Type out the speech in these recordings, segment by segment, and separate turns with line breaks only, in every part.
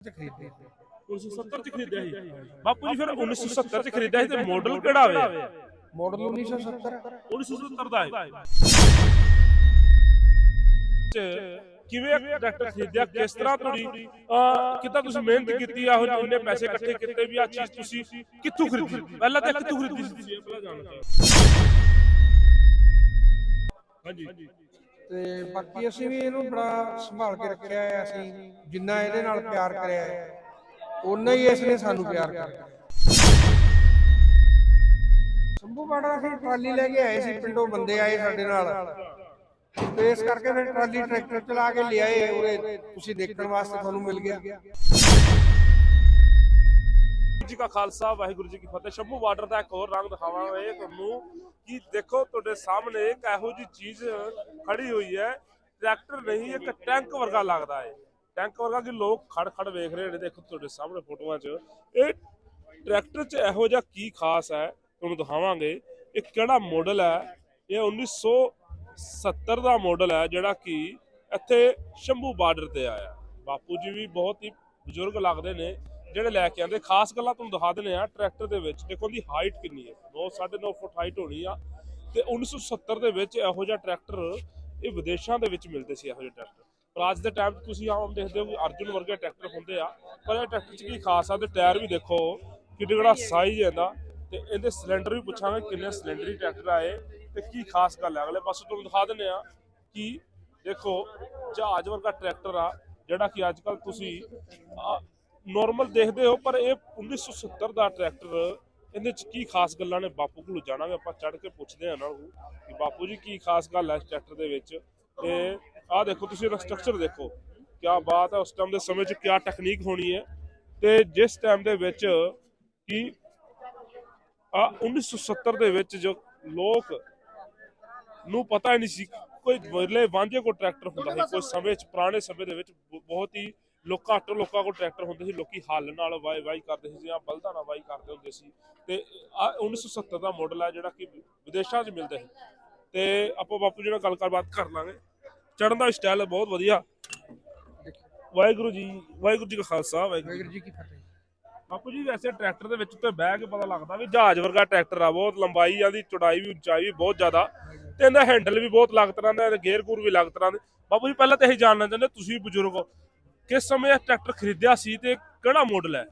ਚ ਖਰੀਦੇ
1970 ਚ ਖਰੀਦਿਆ ਸੀ। ਬਾਪੂ ਜੀ ਫਿਰ 1970 ਚ ਖਰੀਦਿਆ ਸੀ ਤੇ ਮਾਡਲ ਕਿਹੜਾ ਹੋਵੇ
ਮਾਡਲ 1970
1970 ਦਾ ਹੈ। ਕਿਵੇਂ ਟਰੈਕਟਰ ਖਰੀਦਿਆ? ਕਿਸ ਤਰ੍ਹਾਂ ਤੁਹਾਡੀ ਕਿੱਦਾਂ ਤੁਸੀਂ ਮਿਹਨਤ ਕੀਤੀ? ਆ ਉਹ ਇੰਨੇ ਪੈਸੇ ਇਕੱਠੇ ਕੀਤੇ ਵੀ ਆ ਚੀਜ਼ ਤੁਸੀਂ ਕਿੱਥੋਂ ਖਰੀਦੀ? ਪਹਿਲਾਂ ਤਾਂ ਕਿੱਥੋਂ ਖਰੀਦੀ ਸੀ? ਪਹਿਲਾਂ ਜਾਣਨਾ ਹਾਂਜੀ।
ਤੇ ਬਾਕੀ ਅਸੀਂ ਵੀ ਇਹਨੂੰ ਬੜਾ ਸੰਭਾਲ ਕੇ ਰੱਖਿਆ ਹੈ, ਅਸੀਂ ਜਿੰਨਾ ਇਹਦੇ ਨਾਲ ਪਿਆਰ ਕਰਿਆ ਹੈ ਉਨਾ ਹੀ ਇਸ ਨੇ ਸਾਨੂੰ ਪਿਆਰ ਕਰਿਆ ਸੰਭੂ ਅਸੀਂ ਟਰਾਲੀ ਲੈ ਕੇ ਆਏ ਸੀ, ਪਿੰਡੋਂ ਬੰਦੇ ਆਏ ਸਾਡੇ ਨਾਲ। ਤੇ ਇਸ ਕਰਕੇ ਫਿਰ ਟਰਾਲੀ ਟਰੈਕਟਰ ਚਲਾ ਕੇ ਲਿਆਏ, ਉਰੇ ਤੁਸੀਂ ਦੇਖਣ ਵਾਸਤੇ ਤੁਹਾਨੂੰ ਮਿਲ ਗਿਆ।
ਵਾਹਿਗੁਰੂ ਜੀ ਕਾ ਖਾਲਸਾ, ਵਾਹਿਗੁਰੂ ਜੀ ਕੀ ਫਤਿਹ। ਸ਼ੰਭੂ ਬਾਰਡਰ ਦਾ ਇੱਕ ਹੋਰ ਰੰਗ ਦਿਖਾਵਾਂਗੇ ਤੁਹਾਨੂੰ। ਕਿ ਦੇਖੋ ਤੁਹਾਡੇ ਸਾਹਮਣੇ ਇੱਕ ਇਹੋ ਜੀ ਚੀਜ਼ ਖੜੀ ਹੋਈ ਹੈ, ਟਰੈਕਟਰ ਨਹੀਂ, ਇੱਕ ਟੈਂਕ ਵਰਗਾ ਲੱਗਦਾ ਹੈ। ਟੈਂਕ ਵਰਗਾ ਕਿ ਲੋਕ ਖੜ ਖੜ ਵੇਖ ਰਹੇ ਨੇ, ਦੇਖੋ ਤੁਹਾਡੇ ਸਾਹਮਣੇ ਫੋਟੋਆਂ 'ਚ। ਇਹ ਟਰੈਕਟਰ 'ਚ ਇਹੋ ਜਿਹਾ ਕੀ ਖਾਸ ਹੈ, ਤੁਹਾਨੂੰ ਦਿਖਾਵਾਂਗੇ। ਇਹ ਕਿਹੜਾ ਮਾਡਲ ਹੈ? ਇਹ 1970 ਦਾ ਮਾਡਲ ਹੈ, ਜਿਹੜਾ ਕਿ ਇੱਥੇ ਸ਼ੰਭੂ ਬਾਰਡਰ ਤੇ ਆਇਆ। ਬਾਪੂ ਜੀ ਵੀ ਬਹੁਤ ਹੀ ਬਜ਼ੁਰਗ ਲੱਗਦੇ ਨੇ। ਜਿਹੜੇ ਲੈ ਕੇ ਆਂਦੇ ਖਾਸ ਗੱਲਾਂ ਤੁਹਾਨੂੰ ਦਿਖਾ ਦਿੰਦੇ ਆ ਟਰੈਕਟਰ ਦੇ ਵਿੱਚ। ਦੇਖੋ ਉਹਦੀ ਹਾਈਟ ਕਿੰਨੀ ਹੈ। 9 9.5 ਫੁੱਟ ਹਾਈਟ ਹੋਣੀ ਆ। ਤੇ 1970 ਦੇ ਵਿੱਚ ਇਹੋ ਜਿਹਾ ਟਰੈਕਟਰ ਇਹ ਵਿਦੇਸ਼ਾਂ ਦੇ ਵਿੱਚ ਮਿਲਦੇ ਸੀ, ਇਹੋ ਜਿਹੇ ਟਰੈਕਟਰ। ਪਰ ਅੱਜ ਦੇ ਟਾਈਮ 'ਚ ਤੁਸੀਂ ਆਮ ਦੇਖਦੇ ਹੋ ਅਰਜੁਨ ਵਰਗੇ ਟਰੈਕਟਰ ਹੁੰਦੇ ਆ। ਪਰ ਇਹ ਟਰੈਕਟਰ 'ਚ ਕੀ ਖਾਸ ਆ ਤੇ ਟਾਇਰ ਵੀ ਦੇਖੋ, ਕਿੱਡੇ ਕਿਹੜਾ ਸਾਈਜ਼ ਹੈ ਇਹਦਾ। ਤੇ ਇਹਦੇ ਸਿਲੰਡਰ ਵੀ ਪੁੱਛਾਂਗੇ ਕਿੰਨੇ ਸਿਲੰਡਰੀ ਟਰੈਕਟਰ ਆਏ ਤੇ ਕੀ ਖਾਸ ਗੱਲ ਹੈ। ਅਗਲੇ ਪਾਸੇ ਤੁਹਾਨੂੰ ਦਿਖਾ ਦਿੰਦੇ ਆ ਕਿ ਦੇਖੋ ਜਹਾਜ਼ ਵਰਗਾ ਟਰੈਕਟਰ ਆ, ਜਿਹੜਾ ਕਿ ਅੱਜ ਕੱਲ ਤੁਸੀਂ ਨਾਰਮਲ ਦੇਖਦੇ ਹੋ, ਪਰ ਇਹ 1970 ਦਾ ਟਰੈਕਟਰ ਇਹਦੇ ਚ ਕੀ ਖਾਸ ਗੱਲਾਂ ਨੇ? ਬਾਪੂ ਕੋਲੋਂ ਵੀ ਆਪਾਂ ਚੜ ਕੇ ਪੁੱਛਦੇ ਹਾਂ ਇਹਨਾਂ ਨੂੰ ਕਿ ਬਾਪੂ ਜੀ ਕੀ ਖਾਸ ਗੱਲ ਹੈ ਇਸ ਟਰੈਕਟਰ ਦੇ ਵਿੱਚ? ਤੇ ਆਹ ਦੇਖੋ, ਤੁਸੀਂ ਇਹਦਾ ਸਟਰਕਚਰ ਦੇਖੋ। ਕੀ ਬਾਤ ਹੈ, ਉਸ ਟਾਈਮ ਦੇ ਸਮੇਂ 'ਚ ਕੀ ਟੈਕਨੀਕ ਹੋਣੀ ਹੈ। ਤੇ ਜਿਸ ਟਾਈਮ ਦੇ ਵਿੱਚ ਕਿ ਆ 1970 ਦੇ ਵਿੱਚ ਜੋ ਲੋਕ ਨੂੰ ਪਤਾ ਹੀ ਨਹੀਂ ਸੀ, ਕੋਈ ਵਿਰਲੇ ਵਾਂਝੇ ਕੋ ਟਰੈਕਟਰ ਹੁੰਦਾ ਸੀ, ਕੋਈ ਸਮੇਂ 'ਚ ਪੁਰਾਣੇ ਸਮੇਂ ਦੇ ਵਿੱਚ ਬ- ਬਹੁਤ ਹੀ ਲੋਕਾਂ ਘੱਟ ਲੋਕਾਂ ਕੋਲ ਟਰੈਕਟਰ ਹੁੰਦੇ ਸੀ ਲੋਕੀ ਹੱਲ ਨਾਲ ਵਾਈ ਵਾਈ ਕਰਦੇ ਸੀ ਜਾਂ ਬਲਦਾਂ ਨਾਲ ਵਾਈ ਕਰਦੇ ਹੁੰਦੇ ਸੀ। ਤੇ ਆ 1970 ਦਾ ਮਾਡਲ ਹੈ ਜਿਹੜਾ ਕਿ ਵਿਦੇਸ਼ਾਂ 'ਚ ਮਿਲਦਾ ਹੈ ਤੇ ਆਪਾਂ ਬਾਪੂ ਜੀ ਨਾਲ ਗੱਲ ਗੱਲਬਾਤ ਕਰ ਲਾਂਗੇ। ਚੜਨ ਦਾ ਸਟਾਈਲ ਬਹੁਤ ਵਧੀਆ। ਵਾਹਿਗੁਰੂ ਜੀ ਵਾਹਿਗੁਰੂ ਜੀ ਕਾ ਖਾਲਸਾ ਵਾਹਿਗੁਰੂ
ਜੀ ਕੀ ਫਤਿਹ।
ਬਾਪੂ ਜੀ ਵੈਸੇ ਟਰੈਕਟਰ ਦੇ ਵਿੱਚ ਉੱਤੇ ਬਹਿ ਕੇ ਪਤਾ ਲੱਗਦਾ ਵੀ ਜਹਾਜ਼ ਵਰਗਾ ਟਰੈਕਟਰ ਆ ਬਹੁਤ ਲੰਬਾਈ ਆ ਦੀ ਚੌੜਾਈ ਵੀ ਉਚਾਈ ਵੀ ਬਹੁਤ ਜ਼ਿਆਦਾ। ਤੇ ਇਹਦਾ ਹੈਂਡਲ ਵੀ ਬਹੁਤ ਲੱਗ ਤਰ੍ਹਾਂ ਦਾ ਤੇ ਗੇਅਰ ਗੂਰ ਵੀ ਲੱਗ ਤਰ੍ਹਾਂ ਦੇ। ਬਾਪੂ ਜੀ ਪਹਿਲਾਂ ਤਾਂ ਇਹ ਜਾਣਨਾ ਚਾਹੁੰਦੇ ਤੁਸੀਂ ਬਜ਼ੁਰਗ ਹੋ। ਕਿਸ ਸਮੇਂ ਇਹ ਟਰੈਕਟਰ ਖਰੀਦਿਆ ਸੀ ਤੇ ਕਿਹੜਾ ਮਾਡਲ ਹੈ?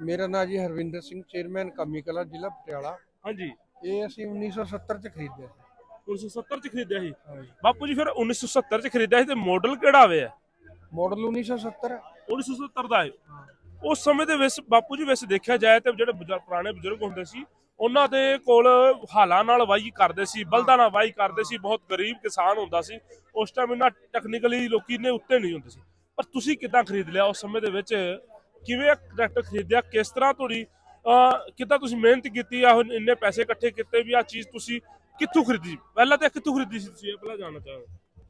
ਮੇਰਾ ਨਾਮ ਜੀ ਹਰਵਿੰਦਰ ਸਿੰਘ ਚੇਅਰਮੈਨ ਕਾਮੀ ਕਲਾ ਜ਼ਿਲ੍ਹਾ ਪਟਿਆਲਾ।
ਹਾਂਜੀ।
ਇਹ ਅਸੀਂ 1970 ਚ ਖਰੀਦਿਆ ਸੀ।
1970 ਚ ਖਰੀਦਿਆ ਸੀ?
ਹਾਂਜੀ।
ਬਾਪੂ ਜੀ ਫਿਰ 1970 ਚ ਖਰੀਦਿਆ ਸੀ ਤੇ ਮਾਡਲ ਕਿਹੜਾ ਹੋਇਆ
ਮਾਡਲ 1970
1970 ਦਾ ਹੈ। ਉਸ ਸਮੇਂ ਦੇ ਵਿੱਚ ਬਾਪੂ ਜੀ ਵੈਸੇ ਦੇਖਿਆ ਜਾਏ ਤੇ ਜਿਹੜੇ ਬਜ਼ੁਰਗ- ਪੁਰਾਣੇ ਬਜ਼ੁਰਗ ਹੁੰਦੇ ਸੀ ਉਹਨਾਂ ਦੇ ਕੋਲ ਹਾਲਾਂ ਨਾਲ ਵਾਈ ਕਰਦੇ ਸੀ ਬਲਦਾਂ ਨਾਲ ਵਾਈ ਕਰਦੇ ਸੀ ਬਹੁਤ ਗਰੀਬ ਕਿਸਾਨ ਹੁੰਦਾ ਸੀ। ਉਸ ਟਾਈਮ ਇਹਨਾਂ ਟੈਕਨੀਕਲੀ ਲੋਕੀ ਨੇ ਉੱਤੇ ਨਹੀਂ ਹੁੰਦੇ ਸੀ। ਪਰ ਤੁਸੀਂ ਕਿੱਦਾਂ ਖਰੀਦ ਲਿਆ ਉਸ ਸਮੇਂ ਦੇ ਵਿੱਚ? ਕਿਵੇਂ ਟਰੈਕਟਰ ਖਰੀਦਿਆ? ਕਿਸ ਤਰ੍ਹਾਂ ਤੁਹਾਡੀ ਕਿੱਦਾਂ ਤੁਸੀਂ ਮਿਹਨਤ ਕੀਤੀ ਆ ਹੁਣ ਇੰਨੇ ਪੈਸੇ ਇਕੱਠੇ ਕੀਤੇ ਵੀ ਆ ਚੀਜ਼ ਤੁਸੀਂ ਕਿੱਥੋਂ ਖਰੀਦੀ? ਪਹਿਲਾਂ ਤਾਂ ਕਿੱਥੋਂ ਖਰੀਦੀ ਸੀ ਤੁਸੀਂ? ਇਹ ਪਹਿਲਾਂ ਜਾਣਨਾ ਚਾਹਾਂਗਾ?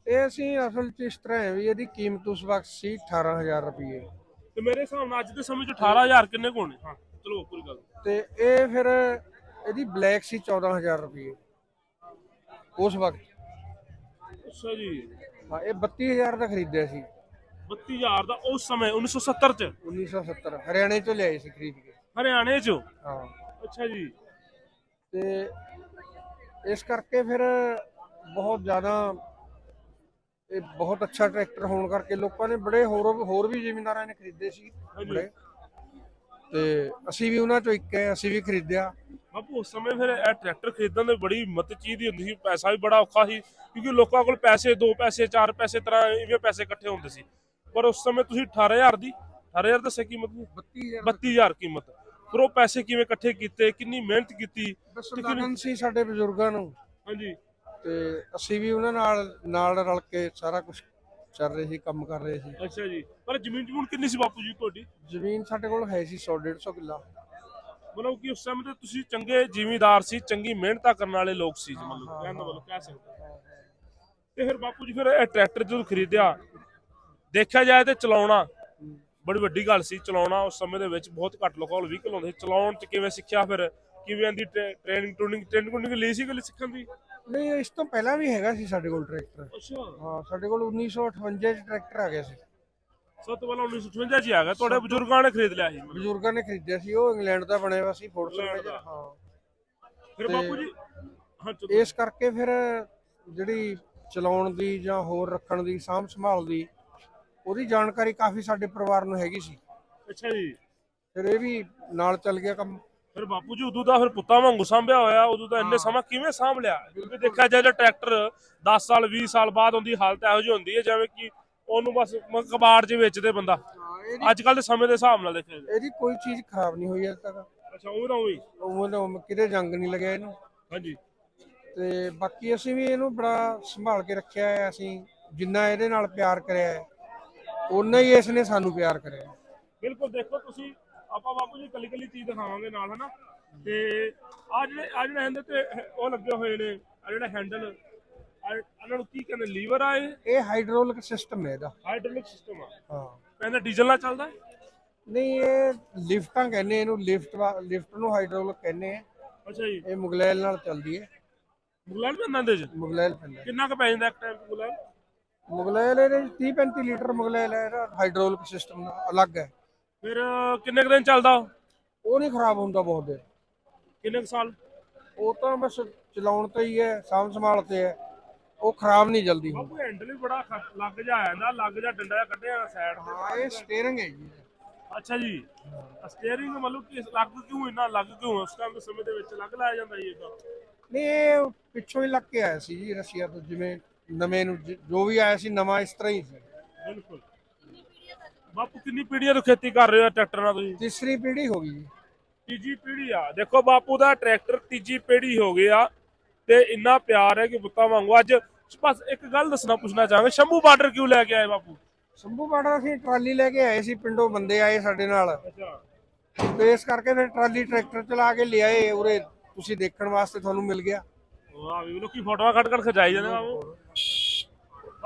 ਇਹ ਅਸੀਂ ਅਸਲ ਚ ਇਸ ਤਰ੍ਹਾਂ ਹੈ ਵੀ ਇਹਦੀ ਕੀਮਤ ਉਸ ਵਕਤ ਸੀ 18000 ਰੁਪਏ।
ਤੇ ਮੇਰੇ ਹਿਸਾਬ ਨਾਲ ਅੱਜ ਦੇ ਸਮੇਂ 'ਚ 18000 ਕਿੰਨੇ ਕੁ ਹੋਣੇ? ਹਾਂ ਚਲੋ ਪੂਰੀ ਗੱਲ
ਤੇ ਇਹ ਫਿਰ ਇਹਦੀ ਬਲੈਕ ਸੀ 14000 ਰੁਪਏ। ਉਸ ਵਕਤ।
ਅੱਛਾ ਜੀ।
ਹਾਂ ਇਹ 32000 ਦਾ ਖਰੀਦਿਆ ਸੀ।
32000 ਦਾ ਉਸ ਸਮੇਂ 1970 ਚ?
1970 ਹਰਿਆਣੇ ਤੋਂ ਲਿਆਏ ਸੀ ਖਰੀਦ ਕੇ।
ਹਰਿਆਣੇ ਚ?
ਹਾਂ।
ਅੱਛਾ ਜੀ।
ਤੇ ਇਸ ਕਰਕੇ ਫਿਰ ਬਹੁਤ ਜ਼ਿਆਦਾ ਇਹ ਬਹੁਤ ਅੱਛਾ ਟਰੈਕਟਰ ਹੋਣ ਕਰਕੇ ਲੋਕਾਂ ਨੇ ਬੜੇ ਹੋਰ ਹੋਰ ਵੀ ਜ਼ਿਮੀਂਦਾਰਾਂ ਨੇ ਖਰੀਦੇ ਸੀ। ਬੜੇ। ਤੇ ਅਸੀਂ ਵੀ ਉਹਨਾਂ ਚੋਂ ਇੱਕ ਹੈ ਅਸੀਂ ਵੀ ਖਰੀਦਿਆ।
ਬਾਪੂ ਉਸ ਸਮੇਂ ਫਿਰ ਇਹ ਟਰੈਕਟਰ ਖਰੀਦਣ ਦੀ ਬੜੀ ਹਿੰਮਤ ਚਾਹੀਦੀ ਹੁੰਦੀ ਸੀ ਪੈਸਾ ਵੀ ਬੜਾ ਔਖਾ ਸੀ ਕਿਉਂਕਿ ਲੋਕਾਂ ਕੋਲ ਪੈਸੇ 2 ਪੈਸੇ 4 ਪੈਸੇ ਤਰ੍ਹਾਂ ਇਵੇਂ ਪੈਸੇ ਇਕੱਠੇ ਹੁੰਦੇ ਸੀ। ਪਰ ਉਸ ਸਮੇਂ ਤੁਸੀਂ 18000 ਦੀ 18000 ਦੱਸੇ ਕੀਮਤ ਨਹੀਂ
32000
32000 ਕੀਮਤ। ਫਿਰ ਉਹ ਪੈਸੇ ਕਿਵੇਂ ਇਕੱਠੇ ਕੀਤੇ ਕਿੰਨੀ ਮਿਹਨਤ ਕੀਤੀ
ਆਨੰਦ ਸੀ ਸਾਡੇ ਬਜ਼ੁਰਗਾਂ ਨੂੰ।
ਹਾਂਜੀ।
ਤੇ ਅਸੀਂ ਵੀ ਉਹਨਾਂ ਨਾਲ ਨਾਲ ਰਲ ਕੇ ਸਾਰਾ ਕੁਝ ਚੱਲ ਰਹੇ ਸੀ ਕੰਮ ਕਰ ਰਹੇ ਸੀ।
ਅੱਛਾ ਜੀ। ਪਰ ਜ਼ਮੀਨ ਜਮੂਨ ਕਿੰਨੀ ਸੀ ਬਾਪੂ ਜੀ ਤੁਹਾਡੀ?
ਜ਼ਮੀਨ ਸਾਡੇ ਕੋਲ ਹੈ ਸੀ 100 150 ਕਿੱਲਾ।
ਮਤਲਬ ਕਿ ਉਸ ਸਮੇਂ ਤੇ ਤੁਸੀਂ ਚੰਗੇ ਜ਼ਿਮੀਂਦਾਰ ਸੀ ਚੰਗੀ ਮਿਹਨਤਾਂ ਕਰਨ ਵਾਲੇ ਲੋਕ ਸੀ ਮਤਲਬ ਕਹਿਣ ਦਾ ਮਤਲਬ ਕਹਿ ਸਕਦੇ ਤੇ ਫਿਰ ਬਾਪੂ ਜੀ ਫਿਰ ਇਹ ਟਰੈਕਟਰ ਜਦੋਂ ਖਰੀਦਿਆ ਦੇਖਿਆ ਜਾਏ ਤੇ ਚਲਾਉਣਾ ਬੜੀ ਵੱਡੀ ਗੱਲ ਸੀ। ਚਲਾਉਣਾ ਉਸ ਸਮੇਂ ਦੇ ਵਿੱਚ ਬਹੁਤ ਘੱਟ ਲੋਕਾਂ ਕੋਲ ਵਹੀਕਲ ਹੁੰਦੇ ਸੀ। ਚਲਾਉਣ ਚ ਕਿਵੇਂ ਸਿੱਖਿਆ ਫਿਰ? ਕਿਵੇਂ ਦੀ ਟ੍ਰੇਨਿੰਗ ਟ੍ਰੇਨਿੰਗ ਟੂਨਿੰਗ ਲਈ ਸੀ ਗੱਲ ਸਿੱਖਣ ਦੀ?
ਨਹੀਂ ਇਸ ਤੋਂ ਪਹਿਲਾਂ ਵੀ ਹੈਗਾ ਸੀ ਸਾਡੇ ਕੋਲ ਟਰੈਕਟਰ
ਅੱਛਾ।
ਹਾਂ ਸਾਡੇ ਕੋਲ 1958 ਚ ਟਰੈਕਟਰ ਆ ਗਿਆ ਸੀ।
ਸਭ ਤੋਂ ਪਹਿਲਾਂ 1958 ਚ ਆ ਗਿਆ। ਤੁਹਾਡੇ ਬਜ਼ੁਰਗਾਂ ਨੇ ਖਰੀਦ ਲਿਆ ਸੀ।
ਬਜ਼ੁਰਗਾਂ ਨੇ ਖਰੀਦਿਆ ਸੀ ਉਹ ਇੰਗਲੈਂਡ ਦਾ ਬਣਿਆ ਹੋਇਆ ਸੀ
ਦਾ।
ਹਾਂ।
ਫਿਰ ਬਾਪੂ ਜੀ ਹਾਂ
ਇਸ ਕਰਕੇ ਫਿਰ ਜਿਹੜੀ ਚਲਾਉਣ ਦੀ ਜਾਂ ਹੋਰ ਰੱਖਣ ਦੀ ਸਾਂਭ ਸੰਭਾਲ ਦੀ ਉਹਦੀ ਜਾਣਕਾਰੀ ਕਾਫੀ ਸਾਡੇ ਪਰਿਵਾਰ ਨੂੰ ਹੈਗੀ ਸੀ।
ਅੱਛਾ ਜੀ।
ਫਿਰ ਇਹ ਵੀ ਨਾਲ ਚੱਲ ਗਿਆ ਕੰਮ।
ਫਿਰ ਬਾਪੂ ਜੀ ਉਦੋਂ ਦਾ ਫਿਰ ਪੁੱਤਾਂ ਵਾਂਗੂ ਸਾਂਭਿਆ ਹੋਇਆ ਉਦੋਂ ਦਾ ਇੰਨੇ। ਸਮਾਂ ਕਿਵੇਂ ਸਾਂਭ ਲਿਆ? ਕਿਉਂਕਿ ਦੇਖਿਆ ਜਾਏ ਤਾਂ ਟਰੈਕਟਰ 10 ਸਾਲ 20 ਸਾਲ ਬਾਅਦ ਉਹਦੀ ਹਾਲਤ ਇਹੋ ਜਿਹੀ ਹੁੰਦੀ ਹੈ ਜਿਵੇਂ ਕਿ ਉਹਨੂੰ ਬਸ ਕਬਾੜ 'ਚ ਵੇਚਦੇ ਬੰਦਾ। ਅੱਜ ਕੱਲ ਦੇ ਸਮੇਂ ਦੇ ਹਿਸਾਬ ਨਾਲ ਦੇਖਿਆ ਜਾਏ।
ਇਹਦੀ ਕੋਈ ਚੀਜ਼ ਖਰਾਬ ਨਹੀਂ ਹੋਈ ਅਜੇ ਤੱਕ।
ਅੱਛਾ ਉਹ ਨਾ ਹੋਈ
ਉਹ ਨਾ ਕਿਤੇ ਜੰਗ ਨਹੀਂ ਲੱਗਿਆ ਇਹਨੂੰ।
ਹਾਂਜੀ।
ਤੇ ਬਾਕੀ ਅਸੀਂ ਵੀ ਇਹਨੂੰ ਬੜਾ ਸੰਭਾਲ ਕੇ ਰੱਖਿਆ ਹੈ ਅਸੀਂ ਜਿੰਨਾ ਇਹਦੇ ਨਾਲ ਪਿਆਰ ਕਰਿਆ ਹੈ। ਉਨਾ ਹੀ ਇਸ ਨੇ ਸਾਨੂੰ ਪਿਆਰ ਕਰਿਆ।
ਬਿਲਕੁਲ ਦੇਖੋ ਤੁਸੀਂ ਆਪਾਂ ਬਾਪੂ ਜੀ ਕੱਲੀ ਕੱਲੀ ਚੀਜ਼ ਦਿਖਾਵਾਂਗੇ ਨਾਲ ਹਨਾ? ਤੇ ਆ ਜਿਹੜੇ ਆ ਜਿਹੜੇ ਇਹਦੇ ਤੇ ਉਹ ਲੱਗੇ ਹੋਏ ਨੇ ਆ ਜਿਹੜਾ ਹੈਂਡਲ ਇਹਨਾਂ ਨੂੰ ਕੀ ਕਹਿੰਦੇ ਲੀਵਰ ਆ ਇਹ?
ਇਹ ਹਾਈਡ੍ਰੋਲਿਕ ਸਿਸਟਮ ਹੈ ਇਹਦਾ।
ਹਾਈਡ੍ਰੋਲਿਕ ਸਿਸਟਮ ਆ।
ਹਾਂ।
ਕਹਿੰਦੇ ਡੀਜ਼ਲ ਨਾਲ ਚੱਲਦਾ?
ਨਹੀਂ ਇਹ ਲਿਫਟਾਂ ਕਹਿੰਦੇ ਇਹਨੂੰ ਲਿਫਟ ਲਿਫਟ ਨੂੰ ਹਾਈਡ੍ਰੋਲਿਕ ਕਹਿੰਦੇ ਆ।
ਅੱਛਾ ਜੀ।
ਇਹ ਮੁਗਲੈਲ ਨਾਲ ਚੱਲਦੀ ਹੈ।
ਮੁਗਲਾਂ ਵੀ ਅੰਨਾਂ ਦੇ ਚ
ਮੁਗਲੈਲ ਪੈਂਦਾ।
ਕਿੰਨਾ ਕੁ ਪੈ ਜਾਂਦਾ ਇੱਕ ਟਾਈਮ ਮੁਗਲਾਂ
ਮੁਗਲੈਲ ਇਹਦੇ 30 35 ਲੀਟਰ ਮੁਗਲੈਲ ਹੈ ਇਹਦਾ ਹਾਈਡ੍ਰੋਲਿਕ ਸਿਸਟਮ ਅਲੱਗ ਹੈ।
ਫਿਰ ਕਿੰਨੇ ਕੁ ਦਿਨ ਚੱਲਦਾ? ਉਹ?
ਉਹ ਨਹੀਂ ਖਰਾਬ ਹੁੰਦਾ ਬਹੁਤ ਦੇਰ।
ਕਿੰਨੇ ਕੁ ਸਾਲ?
ਉਹ ਤਾਂ ਬਸ ਚਲਾਉਣ ਤੇ ਹੀ ਹੈ ਸਾਂਭ ਸੰਭਾਲ ਤੇ ਹੈ। ਉਹ ਖਰਾਬ ਨਹੀਂ ਜਲਦੀ ਹੁੰਦਾ।
ਬਾਪੂ ਹੈਂਡਲ ਵੀ ਬੜਾ ਖ- ਲੱਗ ਜਾ ਜਾਂਦਾ ਲੱਗ ਜਾ ਡੰਡਾ ਜਿਹਾ ਕੱਢਿਆ ਸਾਈਡ
ਹਾਂ ਇਹ ਸਟੀਅਰਿੰਗ ਹੈ। ਜੀ
ਅੱਛਾ ਜੀ। ਸਟੀਅਰਿੰਗ ਮਤਲਬ ਕਿ ਲੱਗ ਕਿਉਂ ਇੰਨਾ ਲੱਗ ਕਿਉਂ? ਉਸ ਟਾਈਮ ਦੇ ਸਮੇਂ ਦੇ ਵਿੱਚ ਲੱਗ ਲਾਇਆ ਜਾਂਦਾ ਜੀ
ਨਹੀਂ ਇਹ ਪਿੱਛੋਂ ਹੀ ਲੱਗ ਕੇ ਆਇਆ ਸੀ ਜੀ ਰਸ਼ੀਆ ਤੋਂ ਜਿਵੇਂ ਨਵੇਂ ਨੂੰ ਜ- ਜੋ ਵੀ ਆਇਆ ਸੀ ਨਵਾਂ ਇਸ ਤਰ੍ਹਾਂ ਹੀ ਸੀ।
ਬਿਲਕੁਲ। ਬਾਪੂ ਕਿੰਨੀ ਪੀੜ੍ਹੀਆਂ ਤੋਂ ਖੇਤੀ ਕਰ ਰਹੇ ਹੋ ਟਰੈਕਟਰ ਨਾਲ ਤੁਸੀਂ?
ਤੀਸਰੀ ਪੀੜ੍ਹੀ ਹੋ ਗਈ ਜੀ।
ਤੀਜੀ ਪੀੜ੍ਹੀ ਆ। ਦੇਖੋ ਬਾਪੂ ਦਾ ਟਰੈਕਟਰ ਤੀਜੀ ਪੀੜ੍ਹੀ ਹੋ ਗਿਆ ਤੇ ਇੰਨਾ ਪਿਆਰ ਹੈ ਕਿ ਪੁੱਤਾਂ ਵਾਂਗੂ। ਅੱਜ ਬਸ ਇੱਕ ਗੱਲ ਦੱਸਣਾ ਪੁੱਛਣਾ ਚਾਹਾਂਗੇ ਸ਼ੰਭੂ ਬਾਰਡਰ ਕਿਉਂ ਲੈ ਕੇ ਆਏ ਬਾਪੂ?
ਸੰਭੂ ਬਾੜਾ ਅਸੀਂ ਟਰਾਲੀ ਲੈ ਕੇ ਆਏ ਸੀ ਪਿੰਡੋਂ ਬੰਦੇ ਆਏ ਸਾਡੇ ਨਾਲ।
ਅੱਛਾ।
ਤੇ ਇਸ ਕਰਕੇ ਫਿਰ ਟਰਾਲੀ ਟਰੈਕਟਰ ਚਲਾ ਕੇ ਲਿਆਏ ਉਰੇ ਤੁਸੀਂ ਦੇਖਣ ਵਾਸਤੇ ਤੁਹਾਨੂੰ ਮਿਲ ਗਿਆ।
ਵਾਹ ਵੀ ਲੋਕੀ ਫੋਟੋਆਂ ਕੱਢ ਕੱਢ ਖਜਾਈ ਜਾਂਦੇ ਬਾਪੂ।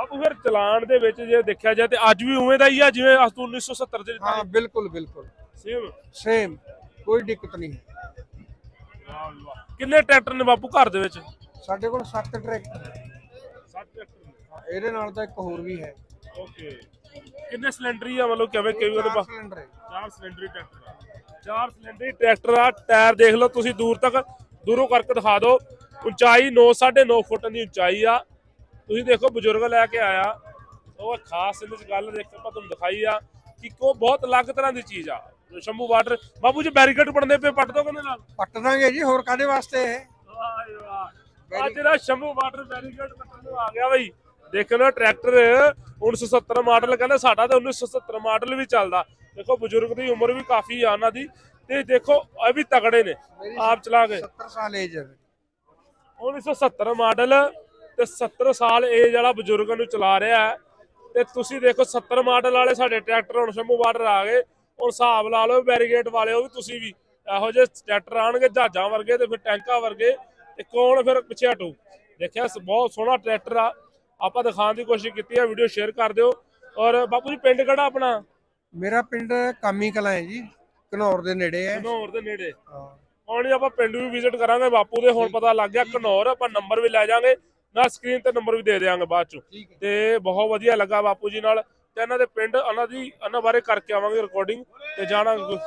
ਬਾਪੂ ਫਿਰ ਚਲਾਨ ਦੇ ਵਿੱਚ ਜੇ ਦੇਖਿਆ ਜਾਏ ਤੇ ਅੱਜ ਵੀ ਉਵੇਂ ਦਾ ਹੀ ਆ ਜਿਵੇਂ ਅਸ ਤੋਂ 1970 ਚ
ਹਾਂ ਬਿਲਕੁਲ ਬਿਲਕੁਲ।
ਸੇਮ
ਸੇਮ ਕੋਈ ਦਿੱਕਤ ਨਹੀਂ।
ਕਿੰਨੇ ਟਰੈਕਟਰ ਨੇ ਬਾਪੂ ਘਰ ਦੇ ਵਿੱਚ?
ਸਾਡੇ ਕੋਲ 7 ਟਰੈਕਟਰ
ਸੱਤ ਟਰੈਕਟਰ
ਇਹਦੇ ਨਾਲ ਤਾਂ ਇੱਕ ਹੋਰ ਵੀ ਹੈ।
ਓਕੇ ਕਿੰਨੇ ਸਿਲੰਡਰੀ ਆ ਮਤਲਬ ਕਿਵੇਂ ਕਿਵੇਂ ਉਹਦੇ
ਚਾਰ
ਪਾ
ਸਿਲੰਡਰ ਹੈ।
ਚਾਰ ਸਿਲੰਡਰੀ ਟਰੈਕਟਰ ਆ। ਚਾਰ ਸਿਲੰਡਰੀ ਟਰੈਕਟਰ ਆ ਟਾਇਰ ਦੇਖ ਲਓ ਤੁਸੀਂ ਦੂਰ ਤੱਕ ਦੂਰੋਂ ਕਰਕੇ ਦਿਖਾ ਦਿਓ। ਉਚਾਈ 9 9.5 ਫੁੱਟ ਦੀ ਉਚਾਈ ਆ। ਤੁਸੀਂ ਦੇਖੋ ਬਜ਼ੁਰਗ ਲੈ ਕੇ ਆਇਆ ਉਹ ਖਾਸ ਇਹਦੇ ਚ ਗੱਲ ਦੇਖ ਆਪਾਂ ਤੁਹਾਨੂੰ ਦਿਖਾਈ ਆ ਕਿ ਕੋ ਬਹੁਤ ਅਲੱਗ ਤਰ੍ਹਾਂ ਦੀ ਚੀਜ਼ ਆ। ਸ਼ੰਭੂ ਵਾਟਰ ਬਾਬੂ ਜੀ ਬੈਰੀਕੇਡ ਬਣਦੇ ਪਏ ਪੱਟ ਦੋ ਕਹਿੰਦੇ ਨਾਲ?
ਪੱਟ ਦਾਂਗੇ ਜੀ ਹੋਰ ਕਾਦੇ ਵਾਸਤੇ
ਵਾਹ ਵਾਹ। ਅੱਜ ਦਾ ਸ਼ੰਭੂ ਵਾਟਰ ਬੈਰੀਕੇਡ ਕੱਟਣ ਨੂੰ ਆ ਗਿਆ ਬਈ। ਦੇਖੋ ਨਾ ਟਰੈਕਟਰ 1970 ਮਾਡਲ ਕਹਿੰਦੇ ਸਾਡਾ ਤਾਂ 1970 ਮਾਡਲ ਵੀ ਚੱਲਦਾ। ਦੇਖੋ ਬਜ਼ੁਰਗ ਦੀ ਉਮਰ ਵੀ ਕਾਫੀ ਆ ਉਹਨਾਂ ਦੀ। ਤੇ ਦੇਖੋ ਇਹ ਵੀ ਤਗੜੇ ਨੇ ਆਪ ਚਲਾ ਕੇ।
70 ਸਾਲ ਏਜ ਹੈ।
1970 ਮਾਡਲ ਤੇ 70 ਸਾਲ ਏਜ ਵਾਲਾ ਬਜ਼ੁਰਗ ਨੂੰ ਚਲਾ ਰਿਹਾ ਹੈ ਤੇ ਤੁਸੀਂ ਦੇਖੋ 70 ਮਾਡਲ ਵਾਲੇ ਸਾਡੇ ਟਰੈਕਟਰ ਹੁਣ ਸ਼ੰਭੂ ਬਾਰਡਰ ਆ ਗਏ ਹੁਣ ਹਿਸਾਬ ਲਾ ਲਓ ਬੈਰੀਗੇਟ ਵਾਲੇ ਉਹ ਵੀ ਤੁਸੀਂ ਵੀ ਇਹੋ ਜਿਹੇ ਟਰੈਕਟਰ ਆਣਗੇ ਜਹਾਜ਼ਾਂ ਵਰਗੇ ਤੇ ਫਿਰ ਟੈਂਕਾਂ ਵਰਗੇ ਤੇ ਕੌਣ ਫਿਰ ਪਿੱਛੇ ਹਟੂ? ਦੇਖਿਆ ਬਹੁਤ ਸੋਹਣਾ ਟਰੈਕਟਰ ਆ ਆਪਾਂ ਦਿਖਾਉਣ ਦੀ ਕੋਸ਼ਿਸ਼ ਕੀਤੀ ਹੈ ਵੀਡੀਓ ਸ਼ੇਅਰ ਕਰ ਦਿਓ ਔਰ ਬਾਪੂ ਜੀ ਪਿੰਡ ਕਿਹੜਾ ਆਪਣਾ?
ਮੇਰਾ ਪਿੰਡ ਕਾਮੀ ਕਲਾਂ ਹੈ ਜੀ ਘਨੌਰ ਦੇ ਨੇੜੇ ਹੈ।
ਘਨੌਰ ਦੇ ਨੇੜੇ।
ਹਾਂ।
ਹੁਣ ਆਪਾਂ ਪਿੰਡ ਵੀ ਵਿਜ਼ਿਟ ਕਰਾਂਗੇ ਬਾਪੂ ਦੇ ਹੁਣ ਪਤਾ ਲੱਗ ਗਿਆ ਘਨੌਰ ਆਪਾਂ ਨੰਬਰ ਵੀ ਲੈ ਜਾਾਂਗੇ ਨਾਲ ਸਕਰੀਨ ਤੇ ਨੰਬਰ ਵੀ ਦੇ ਦੇਵਾਂਗੇ ਬਾਅਦ ਚ। ਤੇ ਬਹੁਤ ਵਧੀਆ ਲੱਗਾ ਬਾਪੂ ਜੀ ਨਾਲ। ਤੇ ਇਹਨਾਂ ਦੇ ਪਿੰਡ ਉਹਨਾਂ ਦੀ ਇਹਨਾਂ ਬਾਰੇ ਕਰਕੇ ਆਵਾਂਗੇ ਰਿਕਾਰਡਿੰਗ ਤੇ ਜਾਣਾਂਗੇ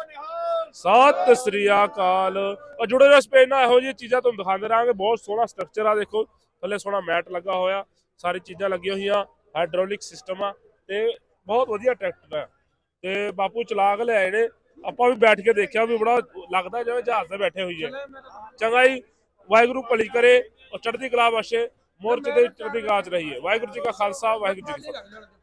ਸਤਿ ਸ੍ਰੀ ਅਕਾਲ ਔਰ ਜੁੜੇ ਰਹੋ ਇਸ ਪੇਜ ਨਾਲ ਇਹੋ ਜਿਹੀਆਂ ਚੀਜ਼ਾਂ ਤੁਹਾਨੂੰ ਦਿਖਾਉਂਦੇ ਰਹਾਂਗੇ। ਬਹੁਤ ਸੋਹਣਾ ਸਟਰਕਚਰ ਆ ਦੇਖੋ। ਥੱਲੇ ਸੋਹਣਾ ਮੈਟ ਲੱਗਾ ਹੋਇਆ। ਸਾਰੀ ਚੀਜ਼ਾਂ ਲੱਗੀਆਂ ਹੋਈਆਂ। ਹਾਈਡ੍ਰੋਲਿਕ ਸਿਸਟਮ ਆ। ਤੇ ਬਹੁਤ ਵਧੀਆ ਟਰੈਕਟਰ ਹੈ ਤੇ ਬਾਪੂ ਚਲਾ ਕੇ ਲਿਆਏ ਨੇ। ਆਪਾਂ ਵੀ ਬੈਠ ਕੇ ਦੇਖਿਆ ਵੀ ਬੜਾ ਲੱਗਦਾ ਜਿਵੇਂ ਜਹਾਜ਼ ਤੇ ਬੈਠੇ ਹੋਈਏ। ਚੰਗਾ ਜੀ। ਵਾਹਿਗੁਰੂ ਭਲੀ ਕਰੇ ਔਰ ਚੜ੍ਹਦੀ ਕਲਾ ਬਖਸ਼ੇ। ਮੋਰਚੇ ਦੇ ਚੜ੍ਹਦੀ ਕਲਾ ਚ ਰਹੀਏ। ਵਾਹਿਗੁਰੂ ਜੀ ਕਾ ਖਾਲਸਾ ਵਾਹਿਗੁਰੂ ਜੀ ਕੀ ਫਤਿਹ।